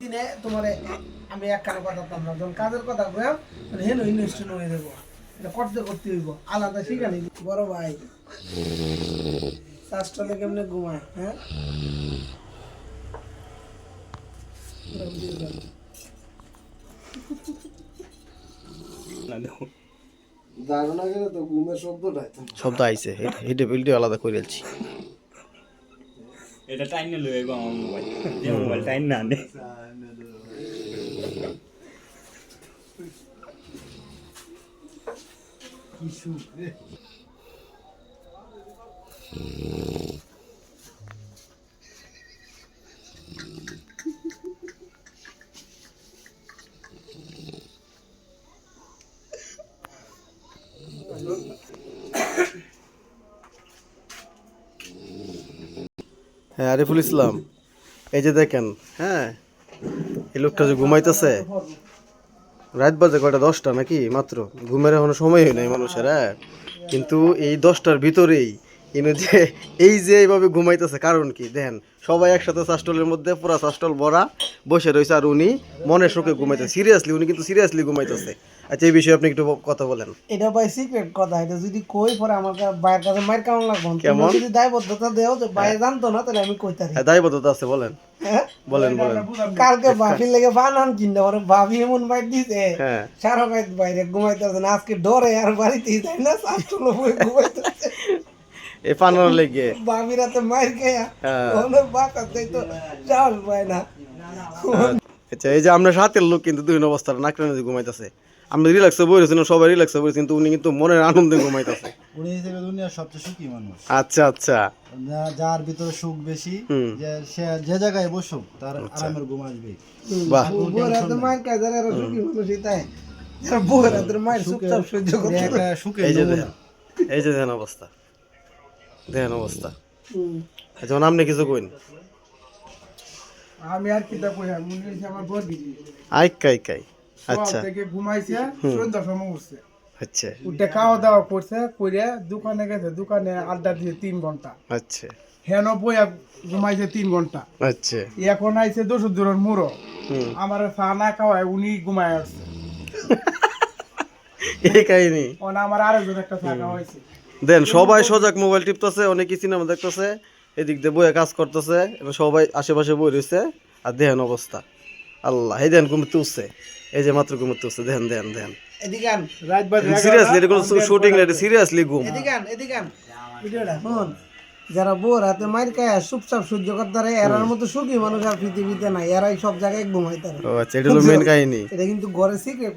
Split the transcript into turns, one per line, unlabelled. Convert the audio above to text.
দিনে তোমার আমি কথা বলতাম না। যখন কাজের কথা কইম মানে হেন হয়ে দেবো এটা করতে করতে হইব। আলাদা শিখানি বড় ভাই। চাষটলে কেমনে ঘুমায় হ্যাঁ?
ধারণা গেলে তো ঘুমের শব্দটাই তো।
শব্দ আইছে। হিটে বিল্ডিও আলাদা করে ফেলছি
এটা টাইম লয়ে গো আমার মোবাইল। যে মোবাইল টাইম না নে
কি
হ্যাঁ আরিফুল ইসলাম। এই যে দেখেন হ্যাঁ এই লোকটা যে ঘুমাইতেছে। রাত বাজে কয়টা? দশটা নাকি? মাত্র। ঘুমের এখনও সময় হয় নাই মানুষের হ্যাঁ। কিন্তু এই দশটার ভিতরেই ইনি যে এই যে এইভাবে ঘুমাইতেছে কারণ কি? দেখেন সবাই একসাথে শাস্টলের মধ্যে পুরা শাস্টল ভরা বসে রয়েছে আর উনি মনের শোকে ঘুমাইতেছে। সিরিয়াসলি উনি কিন্তু সিরিয়াসলি ঘুমাইতেছে। আচ্ছা এই বিষয়ে আপনি একটু কথা বলেন।
এটা ভাই সিক্রেট কথা এটা যদি কই পরে আমার ভাইয়ের কাছে মার কেমন লাগবে।
কেমন?
যদি দায়বদ্ধতা দেও যে ভাই জানতো না তাহলে আমি কইতারি
হ্যাঁ দায়বদ্ধতা আছে বলেন।
হ্যাঁ?
বলেন বলেন।
কালকে ভাবির লেগে বানান কিনতে পারে ভাবি এমন বাইর দিছে
হ্যাঁ।
সারা বাইরে ঘুমাইতেছে না আজকে ডরে আর বাড়িতেই যায় না বই ঘুমাইতেছে
এই পানার লেগে।
ভাবি রাতে মার খেয়া
হ্যাঁ।
ওনার বাঁকা তো চাল পায় না।
আচ্ছা এই যে আমরা সাথের লোক কিন্তু দুই অবস্থাটা নাকড়ে নদী ঘুমাইতেছে। আমরা রিল্যাক্সে বইরেছিলাম সবাই রিল্যাক্সে বইরেছি কিন্তু উনি কিন্তু মনের আনন্দে ঘুমাইতেছে।
উনি হিসেবে দুনিয়ার সবচেয়ে সুখী মানুষ।
আচ্ছা আচ্ছা।
যার ভিতরে সুখ বেশি যে সে যে জায়গায় বসুক তার আরামের ঘুম আসবে
বাহ।
বউয়ের মার যারা এরা সুখী মানুষই তাই। যারা বউয়ের হাতের মায়ের চুপচাপ সহ্য করতে
এই যে দেখেন অবস্থা। দেখেন অবস্থা।
হুম।
আচ্ছা আপনি কিছু কইন?
আমি আর কিতা কই হইছে আমার
আই আচ্ছা।
থেকে ঘুমাইছে সন্ধ্যা সময় উঠছে
আচ্ছা।
উঠে খাওয়া দাওয়া করছে করে দোকানে গেছে দোকানে আড্ডা দিয়ে তিন ঘণ্টা।
আচ্ছা।
হেন বইয়া ঘুমাইছে তিন ঘণ্টা।
আচ্ছা।
এখন আইছে দশ দূরের
হুম।
আমার চা না খাওয়ায় উনি ঘুমায় আসছে।
এই কাহিনী।
আমার আরেকজন একটা চা খাওয়াইছে।
দেন সবাই সজাগ মোবাইল টিপতেছে অনেকে সিনেমা দেখতেছে এদিক দিয়ে বইয়ে কাজ করতেছে এবং সবাই আশেপাশে বই রয়েছে আর দেখেন অবস্থা। আল্লাহ এই দেন ঘুমতে উঠছে এই যে মাত্র ঘুমতে উঠছে সিরিয়াসলি এটা কোনো শুটিং না এটা সিরিয়াসলি ঘুম।
যারা বউর হাতে মার খায় চুপচাপ সহ্য করতে পারে এরার মতো সুখী মানুষ আর পৃথিবীতে নাই এরাই সব জায়গায় ঘুমাইতে পারে।
ও আচ্ছা এটা হলো মেন কাহিনী।
এটা কিন্তু ঘরে সিক্রেট